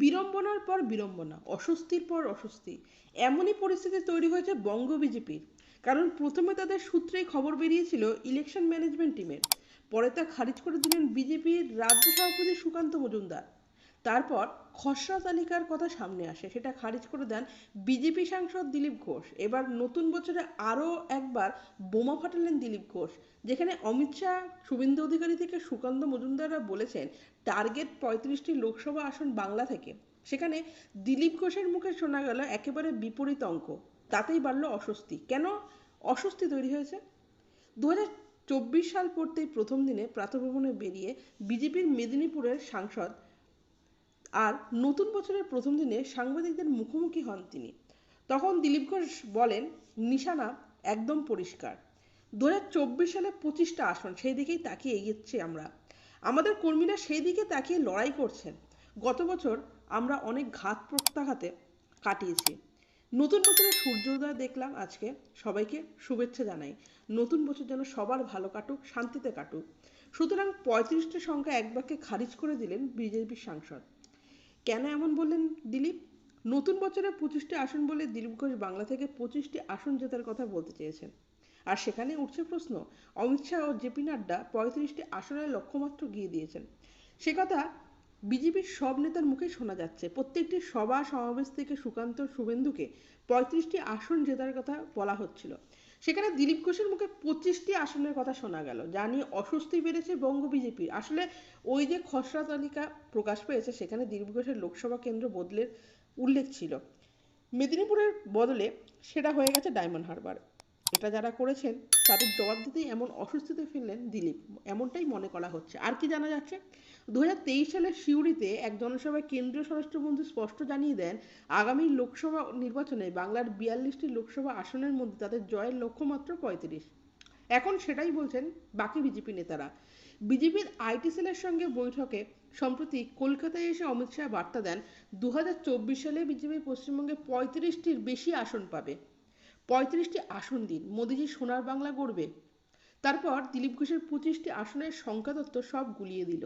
বিড়ম্বনার পর বিড়ম্বনা, অস্বস্তির পর অস্বস্তি। এমনই পরিস্থিতি তৈরি হয়েছে বঙ্গ বিজেপির। কারণ প্রথমে তাদের সূত্রেই খবর বেরিয়েছিল ইলেকশন ম্যানেজমেন্ট টিমের পরে তা খারিজ করে দিলেন বিজেপির রাজ্য সভাপতি সুকান্ত মজুমদার। তারপর খসড়া তালিকার কথা সামনে আসে, সেটা খারিজ করে দেন বিজেপি সাংসদ দিলীপ ঘোষ। এবার নতুন বছরে আরও একবার বোমা ফাটালেন দিলীপ ঘোষ, যেখানে অমিত শাহ, শুভেন্দু অধিকারী থেকে সুকান্ত মজুমদাররা বলেছেন, টার্গেট পঁয়ত্রিশটি লোকসভা আসন বাংলা থেকে। সেখানে দিলীপ ঘোষের মুখে শোনা গেল একেবারে বিপরীত অঙ্ক, তাতেই বাড়ল অস্বস্তি। কেন অস্বস্তি তৈরি হয়েছে? দু চব্বিশ সাল পড়তেই প্রথম দিনে প্রাতভবনে বেরিয়ে বিজেপির মেদিনীপুরের সাংসদ আর নতুন বছরের প্রথম দিনে সাংবাদিকদের মুখোমুখি হন তিনি। তখন দিলীপ ঘোষ বলেন, নিশানা একদম পরিষ্কার। দু হাজার চব্বিশ সালে পঁচিশটা আসন, সেই দিকেই তাকিয়ে এগিয়েছি আমরা। আমাদের কর্মীরা সেই দিকে তাকিয়ে লড়াই করছেন। গত বছর আমরা অনেক ঘাত প্রত্যাঘাতে কাটিয়েছি। নতুন বছরের সূর্যোদয় দেখলাম আজকে। সবাইকে শুভেচ্ছা জানাই। নতুন বছর যেন সবার ভালো কাটুক, শান্তিতে কাটুক। সুতরাং পঁয়ত্রিশটি সংখ্যা এক বাক্যে খারিজ করে দিলেন বিজেপির সাংসদ। কেন এমন বললেন দিলীপ? নতুন বছরে পঁচিশটি আসন বলে দিলীপ ঘোষ বাংলা থেকে পঁচিশটি আসন জেতার কথা বলতে চেয়েছেন। আর সেখানে উঠছে প্রশ্ন, অমিত শাহ ও জেপি নাড্ডা পঁয়ত্রিশটি আসনের লক্ষ্যমাত্র গিয়ে দিয়েছেন। সে কথা বিজেপির সব নেতার মুখে শোনা যাচ্ছে। প্রত্যেকটি সভা সমাবেশ থেকে সুকান্ত শুভেন্দুকে পঁয়ত্রিশটি আসন জেতার কথা বলা হচ্ছিল। সেখানে দিলীপ ঘোষের মুখে পঁচিশটি আসনের কথা শোনা গেল, যা নিয়ে অস্বস্তি বেড়েছে বঙ্গ বিজেপির আসলে ওই যে খসড়া তালিকা প্রকাশ পেয়েছে, সেখানে দিলীপ ঘোষের লোকসভা কেন্দ্র বদলের উল্লেখ ছিল। মেদিনীপুরের বদলে সেটা হয়ে গেছে ডায়মন্ড হারবার। এটা যারা করেছেন, তাদের জবাব দিতেই এমন অস্বস্তিতে ফেললেন দিলীপ। এমনটাই মনে করা হচ্ছে। আর কি জানা যাচ্ছে? দু সালের সিউড়িতে এক জনসভায় কেন্দ্রীয় স্বরাষ্ট্রমন্ত্রী স্পষ্ট জানিয়ে দেন, আগামী লোকসভা নির্বাচনে বাংলার বিয়াল্লিশটি লোকসভা আসনের মধ্যে তাদের জয়ের লক্ষ্যমাত্র পঁয়ত্রিশ। এখন সেটাই বলছেন বাকি বিজেপি নেতারা। বিজেপির আইটি সেলের সঙ্গে বৈঠকে সম্প্রতি কলকাতায় এসে অমিত শাহ বার্তা দেন দু হাজার চব্বিশ সালে বিজেপি পশ্চিমবঙ্গে পঁয়ত্রিশটির বেশি আসন পাবে। পঁয়ত্রিশটি আসন দিন, মোদিজি সোনার বাংলা গড়বে। তারপর দিলীপ ঘোষের পঁচিশটি আসনের সংখ্যাতত্ত্ব সব গুলিয়ে দিল।